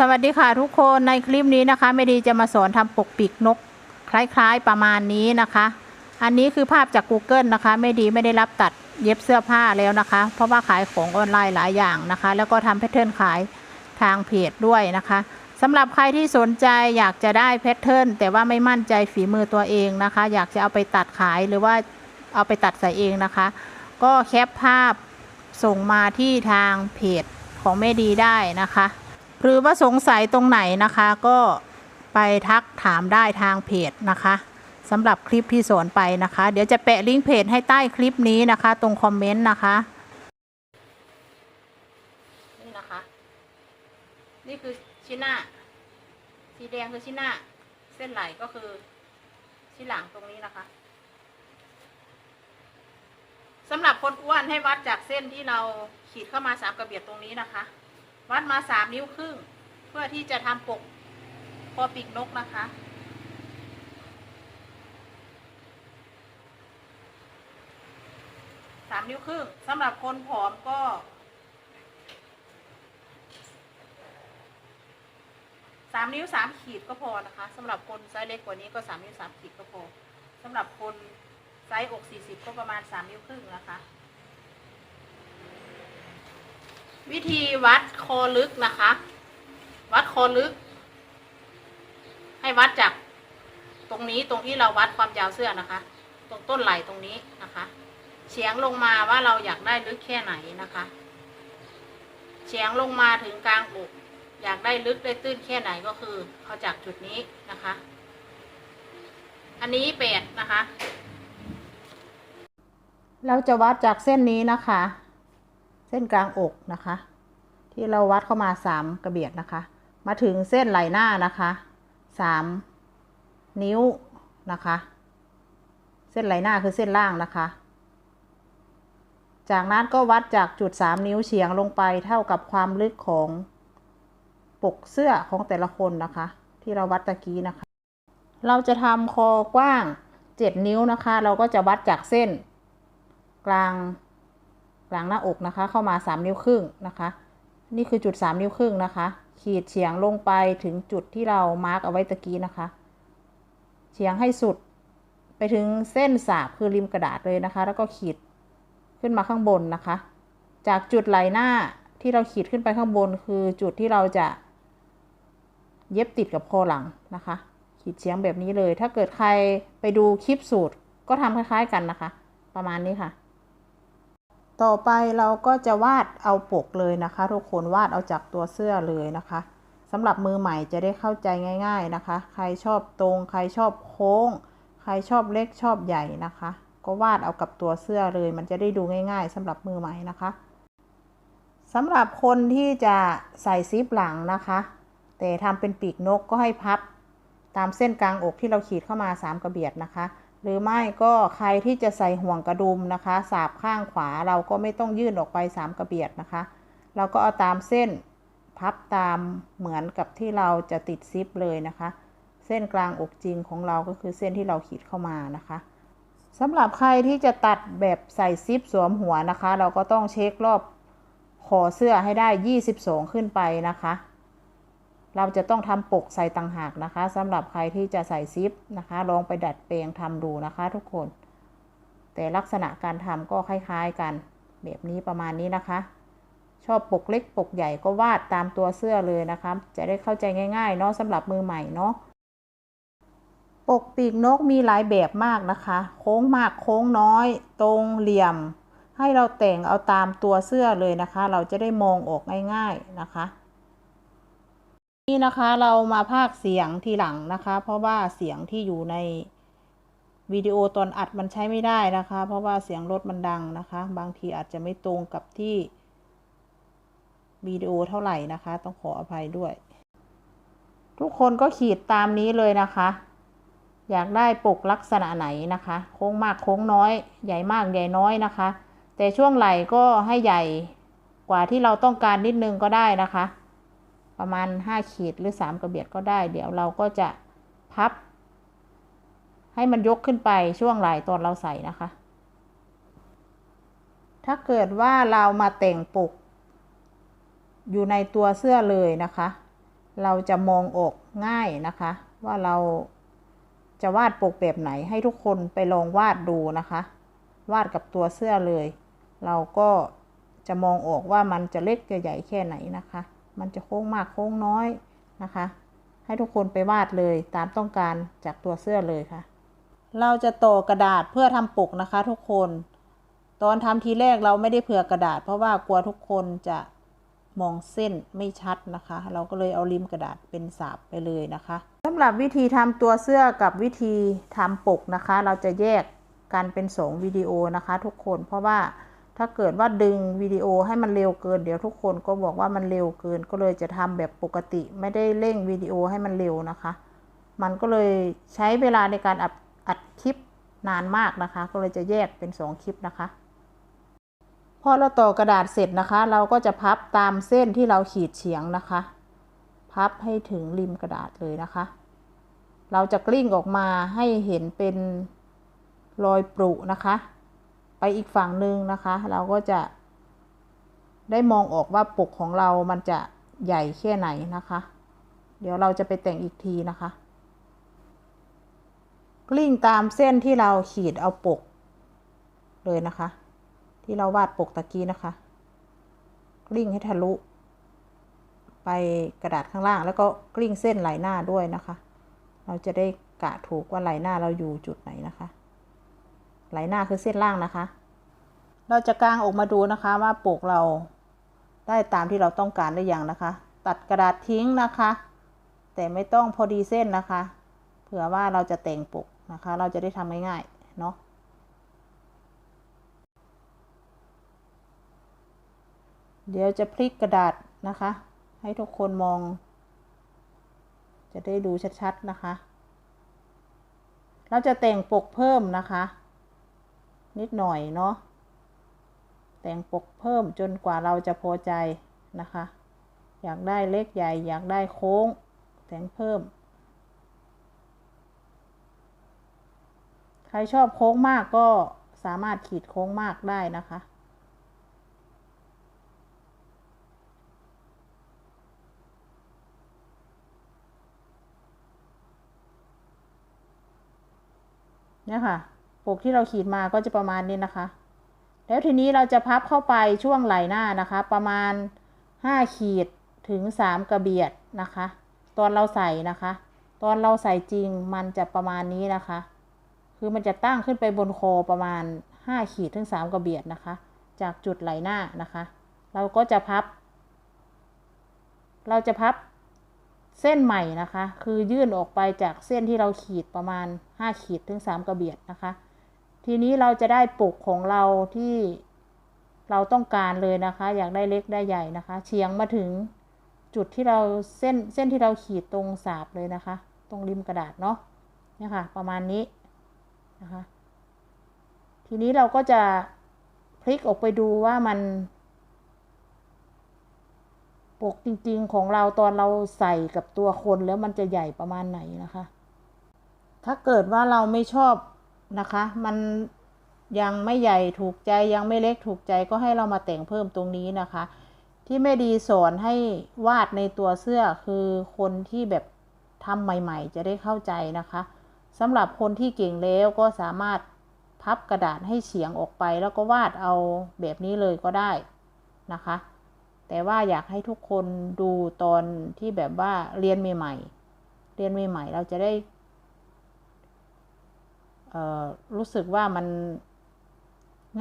สวัสดีค่ะทุกคนในคลิปนี้นะคะไม่ดีจะมาสอนทำปกปีกนก คล้ายๆประมาณนี้นะคะ อันนี้คือภาพจาก Google นะคะไม่ดีไม่ได้รับตัดเย็บเสื้อผ้าแล้วนะคะ เพราะว่าขายของออนไลน์หลายอย่างนะคะ แล้วก็ทำแพทเทิร์นขายทางเพจด้วยนะคะสำหรับใครที่สนใจอยากจะได้แพทเทิร์นแต่ว่าไม่มั่นใจฝีมือตัวเองนะคะ อยากจะเอาไปตัดขายหรือว่าเอาไปตัดใส่เองนะคะ ก็แคปภาพส่งมาที่ทางเพจของแม่ดีได้นะคะ หรือว่าสงสัยตรงไหนนะคะก็ไปทักถามได้ทางเพจนะคะสำหรับคลิปที่สอนไปนะคะ เดี๋ยวจะแปะลิงก์เพจให้ใต้คลิปนี้นะคะ ตรงคอมเมนต์นะคะนี่นะคะ นี่คือชิ้นหน้า สีแดงคือชิ้นหน้า เส้นไหลก็คือชิ้นหลังตรงนี้นะคะสำหรับคนอ้วนให้วัดจากเส้นที่เราขีดเข้ามาสามกระเบียดตรงนี้นะคะ วัดมาสามนิ้วครึ่ง เพื่อที่จะทำปกคอปีกนกนะคะ สามนิ้วครึ่งสำหรับคนผอมก็สามนิ้วสามขีดก็พอนะคะสำหรับคนไซส์เล็กกว่านี้ก็สามนิ้วสามขีดก็พอสำหรับคนไซส์อกสี่สิบก็ประมาณสามนิ้วครึ่งนะคะ วิธีวัดคอลึกนะคะ วัดคอลึก ให้วัดจากตรงนี้ตรงที่เราวัดความยาวเสื้อนะคะ ตรงต้นไหล่ตรงนี้นะคะเฉียงลงมาว่าเราอยากได้ลึกแค่ไหนนะคะเฉียงลงมาถึงกลางอกอยากได้ลึกได้ตื้นแค่ไหนก็คือเอาจากจุดนี้นะคะ อันนี้แปดนะคะ เราจะวัดจากเส้นนี้นะคะ ส้นกลางอกนะคะ ที่เราวัดเข้ามาสามกระเบียดนะคะ มาถึงเส้นไหล่หน้านะคะสามนิ้วนะคะ เส้นไหล่หน้าคือเส้นล่างนะคะ จากนั้นก็วัดจากจุดสามนิ้วเฉียงลงไปเท่ากับความลึกของปกเสื้อของแต่ละคนนะคะ ที่เราวัดตะกี้นะคะ เราจะทำคอกว้างเจ็ดนิ้วนะคะ เราก็จะวัดจากเส้น กลาง กลางหน้าอกนะคะ เข้ามาสามนิ้วครึ่งนะคะ นี่คือจุดสามนิ้วครึ่งนะคะ ขีดเฉียงลงไปถึงจุดที่เรามาร์กเอาไว้ตะกี้นะคะ เฉียงให้สุดไปถึงเส้นสาบคือริมกระดาษเลยนะคะ แล้วก็ขีดขึ้นมาข้างบนนะคะ จากจุดไหลหน้าที่เราขีดขึ้นไปข้างบน คือจุดที่เราจะ เย็บติดกับคอหลังนะคะ ขีดเฉียงแบบนี้เลย ถ้าเกิดใครไปดูคลิปสูตรก็ทำคล้าย ๆ กันนะคะ ประมาณนี้ค่ะ ต่อไปเราก็จะวาดเอาปกเลยนะคะ ทุกคนวาดเอาจากตัวเสื้อเลยนะคะสำหรับมือใหม่จะได้เข้าใจง่าย ๆนะคะ ใครชอบตรง ใครชอบโค้ง ใครชอบเล็กชอบใหญ่นะคะ ก็วาดเอากับตัวเสื้อเลย มันจะได้ดูง่ายๆสำหรับมือใหม่นะคะสำหรับคนที่จะใส่ซิปหลังนะคะ แต่ทำเป็นปีกนกก็ให้พับ ตามเส้นกลางอกที่เราขีดเข้ามาสามกระเบียดนะคะ หรือไม่ก็ใครที่จะใส่ห่วงกระดุมนะคะ สาบข้างขวาเราก็ไม่ต้องยื่นออกไปสามกระเบียดนะคะ เราก็เอาตามเส้นพับตามเหมือนกับที่เราจะติดซิปเลยนะคะ เส้นกลางอกจริงของเราก็คือเส้นที่เราขีดเข้ามานะคะสำหรับใครที่จะตัดแบบใส่ซิปสวมหัวนะคะ เราก็ต้องเช็ครอบคอเสื้อให้ได้ 22 ขึ้นไปนะคะ เราจะต้องทำปกใส่ต่างหากนะคะสำหรับใครที่จะใส่ซิปนะคะ ลองไปดัดแปลงทำดูนะคะทุกคน แต่ลักษณะการทำก็คล้ายๆกัน แบบนี้ประมาณนี้นะคะ ชอบปกเล็กปกใหญ่ก็วาดตามตัวเสื้อเลยนะคะ จะได้เข้าใจง่ายๆเนาะสำหรับมือใหม่เนาะปกปีกนกมีหลายแบบมากนะคะ โค้งมากโค้งน้อย ตรงเหลี่ยม ให้เราแต่งเอาตามตัวเสื้อเลยนะคะ เราจะได้มองออกง่ายๆนะคะ นี่นะคะเรามาพากย์เสียงทีหลังนะคะ เพราะว่าเสียงที่อยู่ในวิดีโอตอนอัดมันใช้ไม่ได้นะคะ เพราะว่าเสียงรถมันดังนะคะ บางทีอาจจะไม่ตรงกับที่วิดีโอเท่าไหร่นะคะ ต้องขออภัยด้วย ทุกคนก็ขีดตามนี้เลยนะคะ อยากได้ปกลักษณะไหนนะคะ โค้งมากโค้งน้อย ใหญ่มากใหญ่น้อยนะคะ แต่ช่วงไหล่ก็ให้ใหญ่กว่าที่เราต้องการนิดนึงก็ได้นะคะ ประมาณห้าขีดหรือสามกระเบียดก็ได้ เดี๋ยวเราก็จะพับ ให้มันยกขึ้นไปช่วงไหล่ตอนเราใส่นะคะ ถ้าเกิดว่าเรามาแต่งปก อยู่ในตัวเสื้อเลยนะคะ เราจะมองออกง่ายนะคะ ว่าเราจะวาดปกแบบไหนให้ทุกคนไปลองวาดดูนะคะ วาดกับตัวเสื้อเลย เราก็จะมองออกว่ามันจะเล็กจะใหญ่แค่ไหนนะคะ มันจะโค้งมากโค้งน้อยนะคะ ให้ทุกคนไปวาดเลยตามต้องการจากตัวเสื้อเลยค่ะ เราจะต่อกระดาษเพื่อทำปกนะคะ ทุกคน ตอนทำทีแรกเราไม่ได้เผื่อกระดาษ เพราะว่ากลัวทุกคนจะมองเส้นไม่ชัดนะคะ เราก็เลยเอาริมกระดาษเป็นสาบไปเลยนะคะสำหรับวิธีทำตัวเสื้อกับวิธีทำปกนะคะ เราจะแยกกันเป็นสองวิดีโอนะคะ ทุกคนเพราะว่า ถ้าเกิดว่าดึงวิดีโอให้มันเร็วเกิน เดี๋ยวทุกคนก็บอกว่ามันเร็วเกิน ก็เลยจะทำแบบปกติ ไม่ได้เร่งวิดีโอให้มันเร็วนะคะ มันก็เลยใช้เวลาในการอัดอัดคลิปนานมากนะคะ ก็เลยจะแยกเป็นสองคลิปนะคะพอเราต่อกระดาษเสร็จนะคะ เราก็จะพับตามเส้นที่เราขีดเฉียงนะคะ พับให้ถึงริมกระดาษเลยนะคะ เราจะกลิ้งออกมาให้เห็นเป็นรอยปรุนะคะ อีกฝั่งหนึ่งนะคะ เราก็จะได้มองออกว่าปกของเรามันจะใหญ่แค่ไหนนะคะ เดี๋ยวเราจะไปแต่งอีกทีนะคะ กลิ้งตามเส้นที่เราขีดเอาปกเลยนะคะ ที่เราวาดปกตะกี้นะคะ กลิ้งให้ทะลุ ไปกระดาษข้างล่าง แล้วก็กลิ้งเส้นไหลหน้าด้วยนะคะ เราจะได้กะถูกว่าไหลหน้าเราอยู่จุดไหนนะคะ ไหลหน้าคือเส้นล่างนะคะ เราจะกางออกมาดูนะคะว่าปกเราได้ตามที่เราต้องการหรือยังนะคะ ตัดกระดาษทิ้งนะคะ แต่ไม่ต้องพอดีเส้นนะคะ เผื่อว่าเราจะแต่งปกนะคะ เราจะได้ทำง่ายๆเนาะเดี๋ยวจะพลิกกระดาษนะคะ ให้ทุกคนมอง จะได้ดูชัดๆนะคะ เราจะแต่งปกเพิ่มนะคะ นิดหน่อยเนาะแต่งปกเพิ่มจนกว่าเราจะพอใจนะคะ อยากได้เล็กใหญ่ อยากได้โค้ง แต่งเพิ่ม ใครชอบโค้งมากก็สามารถขีดโค้งมากได้นะคะเนี่ยค่ะ ปกที่เราขีดมาก็จะประมาณนี้นะคะ แล้วทีนี้เราจะพับเข้าไปช่วงไหล่หน้านะคะ ประมาณ 5 ขีดถึง 3 กระเบียดนะคะ ตอนเราใส่นะคะ ตอนเราใส่จริงมันจะประมาณนี้นะคะ คือมันจะตั้งขึ้นไปบนคอประมาณ 5 ขีดถึง 3 กระเบียดนะคะ จากจุดไหล่หน้านะคะ เราก็จะพับ เราจะพับเส้นใหม่นะคะ คือยื่นออกไปจากเส้นที่เราขีดประมาณ 5 ขีดถึง 3 กระเบียดนะคะ ทีนี้เราจะได้ปุกของเราที่เราต้องการเลยนะคะ อยากได้เล็กได้ใหญ่นะคะ เฉียงมาถึงจุดที่เราเส้นเส้นที่เราขีดตรงสาบเลยนะคะ ตรงริมกระดาษเนาะเนี่ยค่ะ ประมาณนี้นะคะ ทีนี้เราก็จะพลิกออกไปดูว่ามันปกจริงๆของเราตอนเราใส่กับตัวคนแล้วมันจะใหญ่ประมาณไหนนะคะ ถ้าเกิดว่าเราไม่ชอบ นะคะ มันยังไม่ใหญ่ถูกใจยังไม่เล็กถูกใจก็ให้เรามาแต่งเพิ่มตรงนี้นะคะ ที่แม่ดีสอนให้วาดในตัวเสื้อคือคนที่แบบทำใหม่ ๆ จะได้เข้าใจนะคะสำหรับคนที่เก่งแล้วก็สามารถพับกระดาษให้เฉียงออกไปแล้วก็วาดเอาแบบนี้เลยก็ได้นะคะ แต่ว่าอยากให้ทุกคนดูตอนที่แบบว่าเรียนใหม่ๆเรียนใหม่ๆเราจะได้ รู้สึกว่ามัน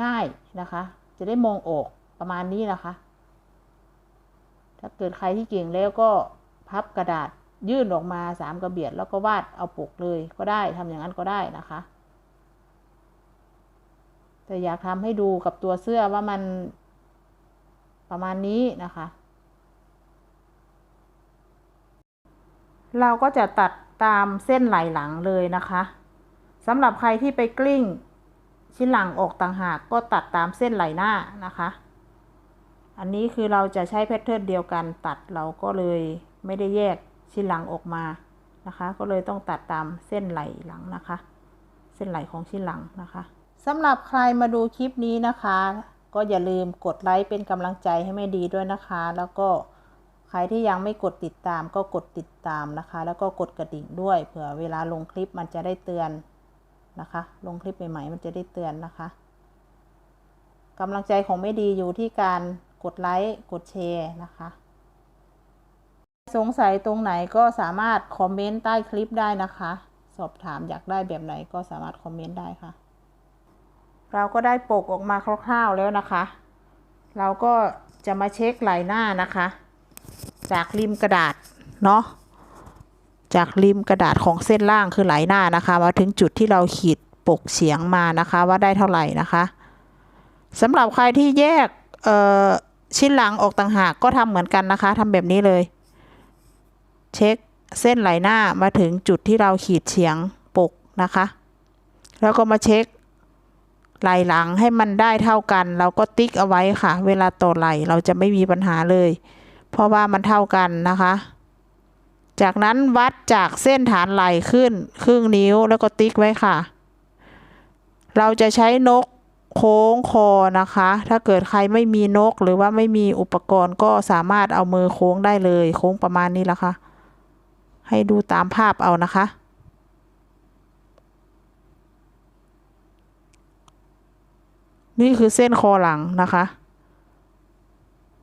ง่ายนะคะ จะได้มองออกประมาณนี้นะคะ ถ้าเกิดใครที่เก่งแล้วก็พับกระดาษยื่นออกมาสามกระเบียด แล้วก็วาดเอาปกเลยก็ได้ทำอย่างนั้นก็ได้นะคะ แต่อยากทำให้ดูกับตัวเสื้อว่ามันประมาณนี้นะคะ เราก็จะตัดตามเส้นไหลหลังเลยนะคะ สำหรับใครที่ไปกลิ้ง ชิ้นหลังออกต่างหากก็ตัดตามเส้นไหลหน้านะคะ อันนี้คือเราจะใช้แพทเทิร์นเดียวกันตัดเราก็เลยไม่ได้แยกชิ้นหลังออกมานะคะ ก็เลยต้องตัดตามเส้นไหลหลังนะคะ เส้นไหลของชิ้นหลังนะคะสำหรับใครมาดูคลิปนี้นะคะ ก็อย่าลืมกดไลค์เป็นกำลังใจให้แม่ดีด้วยนะคะ แล้วก็ใครที่ยังไม่กดติดตามก็กดติดตามนะคะ แล้วก็กดกระดิ่งด้วยเผื่อเวลาลงคลิปมันจะได้เตือน นะคะ ลงคลิปใหม่ๆมันจะได้เตือนนะคะกำลังใจของไม่ดีอยู่ที่การกดไลค์กดแชร์นะคะ สงสัยตรงไหนก็สามารถคอมเมนต์ใต้คลิปได้นะคะ สอบถามอยากได้แบบไหนก็สามารถคอมเมนต์ได้ค่ะ เราก็ได้ปกออกมาคร่าวๆแล้วนะคะ เราก็จะมาเช็คลายหน้านะคะ จากริมกระดาษเนาะ จากริมกระดาษของเส้นล่างคือไหลหน้านะคะ มาถึงจุดที่เราขีดปกเฉียงมานะคะว่าได้เท่าไหร่นะคะสำหรับใครที่แยกชิ้นหลังออกต่างหากก็ทำเหมือนกันนะคะทำแบบนี้เลย เช็คเส้นไหลหน้ามาถึงจุดที่เราขีดเฉียงปกนะคะ แล้วก็มาเช็คไหลหลังให้มันได้เท่ากัน เราก็ติ๊กเอาไว้ค่ะ เวลาต่อไหลเราจะไม่มีปัญหาเลย เพราะว่ามันเท่ากันนะคะ จากนั้นวัดจากเส้นฐานไหลขึ้น ครึ่งนิ้วแล้วก็ติ๊กไว้ค่ะ เราจะใช้นกโค้งคอนะคะ ถ้าเกิดใครไม่มีนกหรือว่าไม่มีอุปกรณ์ก็สามารถเอามือโค้งได้เลย โค้งประมาณนี้ละค่ะ ให้ดูตามภาพเอานะคะ นี่คือเส้นคอหลังนะคะ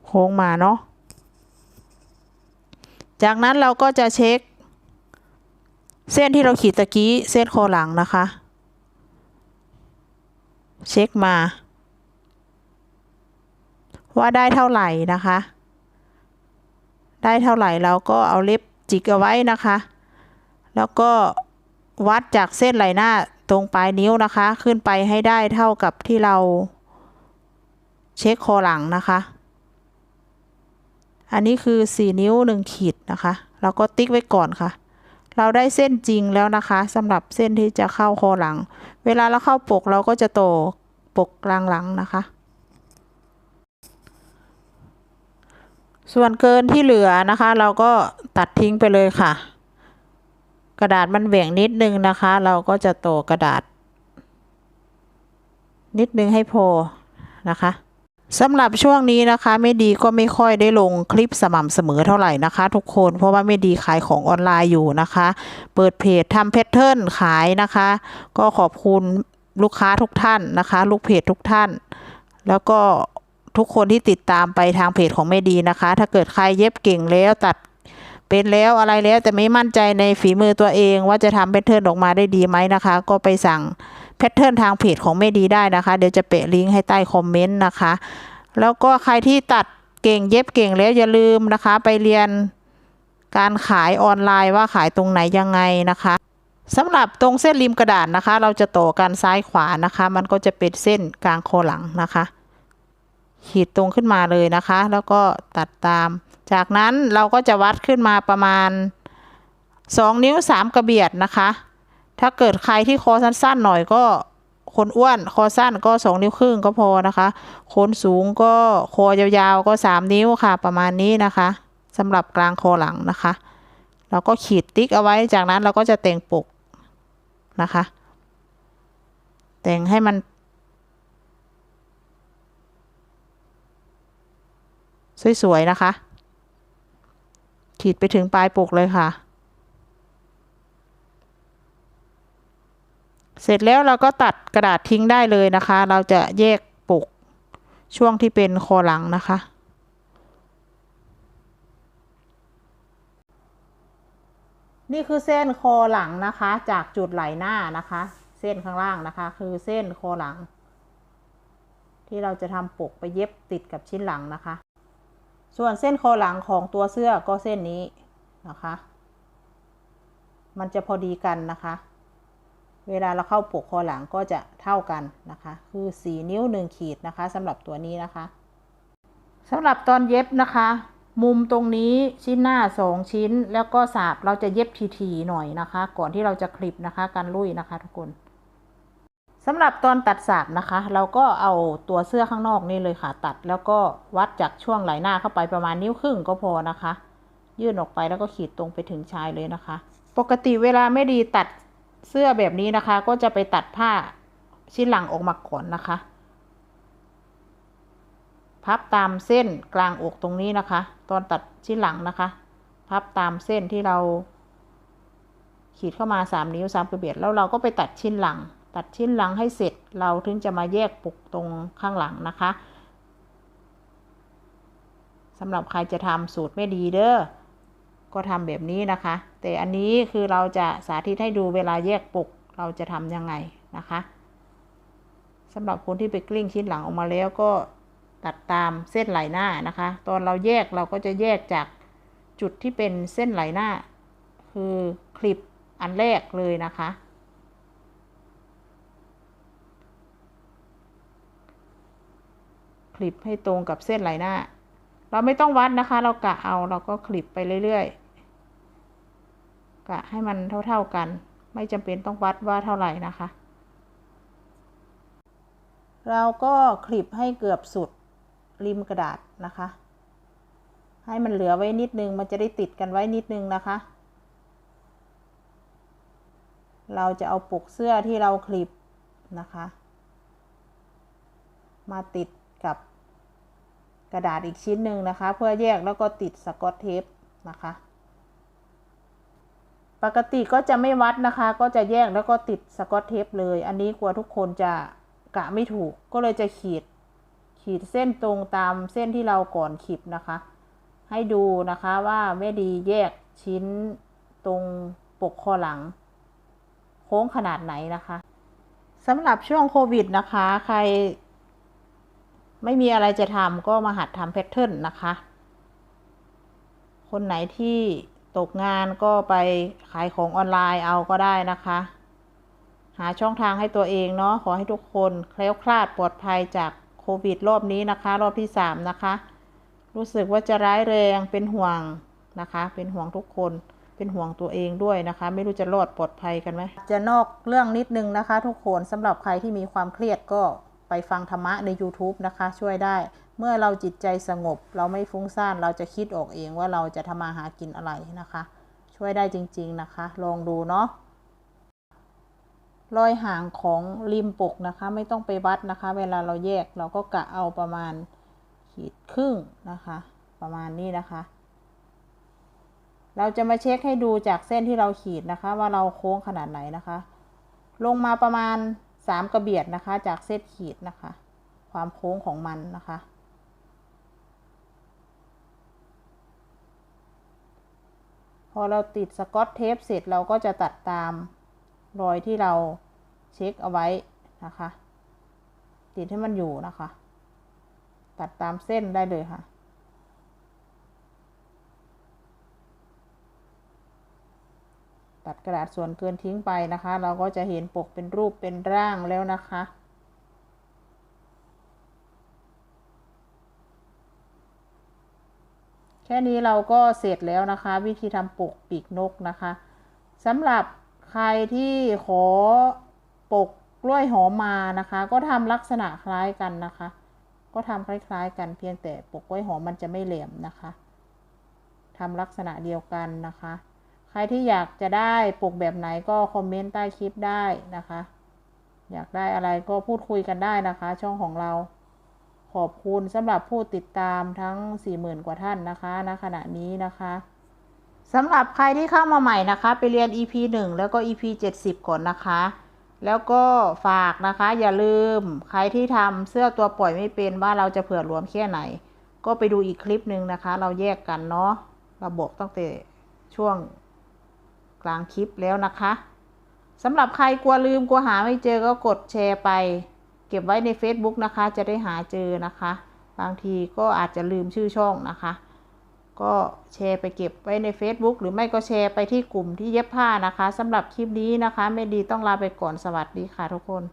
โค้งมาเนาะ จากนั้นเราก็จะเช็ค เส้นที่เราขีดตะกี้เส้นคอหลังนะคะ เช็คมา ว่าได้เท่าไหร่นะคะ ได้เท่าไหร่เราก็เอาเล็บจิกเอาไว้นะคะ แล้วก็วัดจากเส้นไหล่หน้าตรงปลายนิ้วนะคะ ขึ้นไปให้ได้เท่ากับที่เราเช็คคอหลังนะคะ อันนี้คือ 4 นิ้ว 1 ขีดนะคะเราก็ติ๊กไว้ก่อนค่ะ เราได้เส้นจริงแล้วนะคะสำหรับเส้นที่จะเข้าคอหลัง เวลาเราเข้าปกเราก็จะโตปกกลางหลังนะคะ ส่วนเกินที่เหลือนะคะ เราก็ตัดทิ้งไปเลยค่ะ กระดาษมันแหว่งนิดนึงนะคะ เราก็จะโตกระดาษ นิดนึงให้พอนะคะ สำหรับช่วงนี้นะคะไม่ดีก็ไม่ค่อยได้ลงคลิปสม่ำเสมอเท่าไหร่นะคะ ทุกคนเพราะว่าไม่ดีขายของออนไลน์อยู่นะคะ เปิดเพจทำแพทเทิร์นขายนะคะ ก็ขอบคุณลูกค้าทุกท่านนะคะ ลูกเพจทุกท่าน แล้วก็ทุกคนที่ติดตามไปทางเพจของแม่ดีนะคะ ถ้าเกิดใครเย็บเก่งแล้วตัดเป็นแล้วอะไรแล้วแต่ไม่มั่นใจในฝีมือตัวเอง ว่าจะทำแพทเทิร์นออกมาได้ดีไหมนะคะ ก็ไปสั่ง แพทเทิร์นทางเพจของแม่ดีได้นะคะ เดี๋ยวจะเปะลิงก์ให้ใต้คอมเมนต์นะคะ แล้วก็ใครที่ตัดเก่งเย็บเก่งแล้วอย่าลืมนะคะ ไปเรียนการขายออนไลน์ว่าขายตรงไหนยังไงนะคะสำหรับตรงเส้นริมกระดาษนะคะ เราจะต่อกันซ้ายขวานะคะ มันก็จะเป็นเส้นกลางคอหลังนะคะ ขีดตรงขึ้นมาเลยนะคะ แล้วก็ตัดตาม จากนั้นเราก็จะวัดขึ้นมาประมาณ 2 นิ้ว 3 กระเบียดนะคะ ถ้าเกิดใครที่คอสั้นๆหน่อยก็คนอ้วนคอสั้นก็2นิ้วครึ่งก็พอนะคะคนสูงก็คอยาวๆก็3นิ้วค่ะ ประมาณนี้นะคะสำหรับกลางคอหลังนะคะ เราก็ขีดติ๊กเอาไว้จากนั้นเราก็จะแต่งปกนะคะ แต่งให้มัน สวยๆนะคะ ขีดไปถึงปลายปกเลยค่ะ เสร็จแล้วเราก็ตัดกระดาษทิ้งได้เลยนะคะ เราจะแยกปกช่วงที่เป็นคอหลังนะคะ นี่คือเส้นคอหลังนะคะ จากจุดไหลหน้านะคะ เส้นข้างล่างนะคะ คือเส้นคอหลัง ที่เราจะทำปกไปเย็บติดกับชิ้นหลังนะคะ ส่วนเส้นคอหลังของตัวเสื้อก็เส้นนี้นะคะ มันจะพอดีกันนะคะ เวลาเราเข้าปกคอหลังก็จะเท่ากันนะคะ คือ 4 นิ้ว 1 ขีดนะคะสำหรับตัวนี้นะคะสำหรับตอนเย็บนะคะ มุมตรงนี้ชิ้นหน้า 2 ชิ้น แล้วก็สาบเราจะเย็บทีๆหน่อยนะคะ ก่อนที่เราจะคลิปนะคะการลุยนะคะทุกคนสำหรับตอนตัดสาบนะคะ เราก็เอาตัวเสื้อข้างนอกนี่เลยค่ะตัด แล้วก็วัดจากช่วงไหล่หน้าเข้าไปประมาณนิ้วครึ่งก็พอนะคะ ยื่นออกไปแล้วก็ขีดตรงไปถึงชายเลยนะคะ ปกติเวลาไม่ดีตัด เสื้อแบบนี้นะคะ ก็จะไปตัดผ้าชิ้นหลังออกมาก่อนนะคะ พับตามเส้นกลางอกตรงนี้นะคะ ตอนตัดชิ้นหลังนะคะ พับตามเส้นที่เรา ขีดเข้ามาสามนิ้วสามกระเบียดแล้วเราก็ไปตัดชิ้นหลัง ตัดชิ้นหลังให้เสร็จเราถึงจะมาแยกปกตรงข้างหลังนะคะสำหรับใครจะทำสูตรไม่ดีเด้อ ก็ทำแบบนี้นะคะ แต่อันนี้คือเราจะสาธิตให้ดูเวลาแยกปกเราจะทำยังไงนะคะสำหรับคนที่ไปกลิ้งชิ้นหลังออกมาแล้วก็ตัดตามเส้นไหลหน้านะคะ ตอนเราแยกเราก็จะแยกจากจุดที่เป็นเส้นไหลหน้า คือคลิปอันแรกเลยนะคะ คลิปให้ตรงกับเส้นไหลหน้า เราไม่ต้องวัดนะคะ เรากะเอาเราก็คลิปไปเรื่อยๆ กะให้มันเท่าๆกัน ไม่จำเป็นต้องวัดว่าเท่าไหร่นะคะ เราก็คลิปให้เกือบสุดริมกระดาษนะคะ ให้มันเหลือไว้นิดนึง มันจะได้ติดกันไว้นิดนึงนะคะ เราจะเอาปกเสื้อที่เราคลิปนะคะ มาติดกับกระดาษอีกชิ้นหนึ่งนะคะ เพื่อแยกแล้วก็ติดสกอตเทปนะคะ ปกติก็จะไม่วัดนะคะ ก็จะแยกแล้วก็ติดสกอตเทปเลย อันนี้กลัวทุกคนจะกะไม่ถูก ก็เลยจะขีด ขีดเส้นตรงตามเส้นที่เราก่อนขีดนะคะ ให้ดูนะคะว่าแม่ดีแยกชิ้นตรงปกคอหลัง โค้งขนาดไหนนะคะสำหรับช่วงโควิดนะคะ ใคร ไม่มีอะไรจะทำก็มาหัดทำแพทเทิร์นนะคะ คนไหนที่ ตกงานก็ไปขายของออนไลน์เอาก็ได้นะคะ หาช่องทางให้ตัวเองเนาะขอให้ทุกคนแคล้วคลาดปลอดภัยจากโควิดรอบนี้นะคะ รอบที่สามนะคะ รู้สึกว่าจะร้ายแรงเป็นห่วงนะคะ เป็นห่วงทุกคนเป็นห่วงตัวเองด้วยนะคะ ไม่รู้จะรอดปลอดภัยกันไหมจะนอกเรื่องนิดนึงนะคะ ทุกคนสำหรับใครที่มีความเครียดก็ไปฟังธรรมะใน YouTube นะคะ ช่วยได้ เมื่อเราจิตใจสงบ เราไม่ฟุ้งซ่านเราจะคิดออกเองว่าเราจะทำมาหากินอะไรนะคะ ช่วยได้จริง ๆนะคะ ลองดูเนาะรอยห่างของริมปกนะคะ ไม่ต้องไปวัดนะคะ เวลาเราแยกเราก็กะเอาประมาณขีดครึ่งนะคะ ประมาณนี้นะคะ เราจะมาเช็คให้ดูจากเส้นที่เราขีดนะคะ ว่าเราโค้งขนาดไหนนะคะ ลงมาประมาณสามกระเบียดนะคะ จากเส้นขีดนะคะ ความโค้งของมันนะคะ พอเราติดสกอตเทปเสร็จเราก็จะตัดตามรอยที่เราเช็คเอาไว้นะคะ ติดให้มันอยู่นะคะ ตัดตามเส้นได้เลยค่ะ ตัดกระดาษส่วนเกินทิ้งไปนะคะ เราก็จะเห็นปกเป็นรูปเป็นร่างแล้วนะคะ ค่นี้เราก็เสร็จแล้วนะคะ วิธีทำปกปีกนกนะคะสำหรับใครที่ขอปกกล้วยหอมมานะคะ ก็ทำลักษณะคล้ายกันนะคะ ก็ทำคล้าย ๆ กันเพียงแต่ปกกล้วยหอมมันจะไม่แหลมนะคะทำลักษณะเดียวกันนะคะ ใครที่อยากจะได้ปกแบบไหนก็คอมเมนต์ใต้คลิปได้นะคะ อยากได้อะไรก็พูดคุยกันได้นะคะ ช่องของเรา ขอบคุณสำหรับผู้ติดตามทั้ง 40,000 กว่าท่านนะคะณขณะนี้นะคะสำหรับใครที่เข้ามาใหม่นะคะ ไปเรียน EP 1 แล้วก็ EP 70 ก่อนนะคะ แล้วก็ฝากนะคะ อย่าลืมใครที่ทำเสื้อตัวปล่อยไม่เป็นว่าเราจะเผื่อรวมแค่ไหน ก็ไปดูอีกคลิปหนึ่งนะคะ เราแยกกันเนาะเราบอกตั้งแต่ช่วงกลางคลิปแล้วนะคะสำหรับใครกลัวลืมกลัวหาไม่เจอก็กดแชร์ไป เก็บไว้ใน Facebook นะคะ จะได้หาเจอนะคะ บางทีก็อาจจะลืมชื่อช่องนะคะ ก็แชร์ไปเก็บไว้ใน Facebook หรือไม่ก็แชร์ไปที่กลุ่มที่เย็บผ้านะคะสำหรับคลิปนี้นะคะ ไม่ดีต้องลาไปก่อนสวัสดีค่ะทุกคน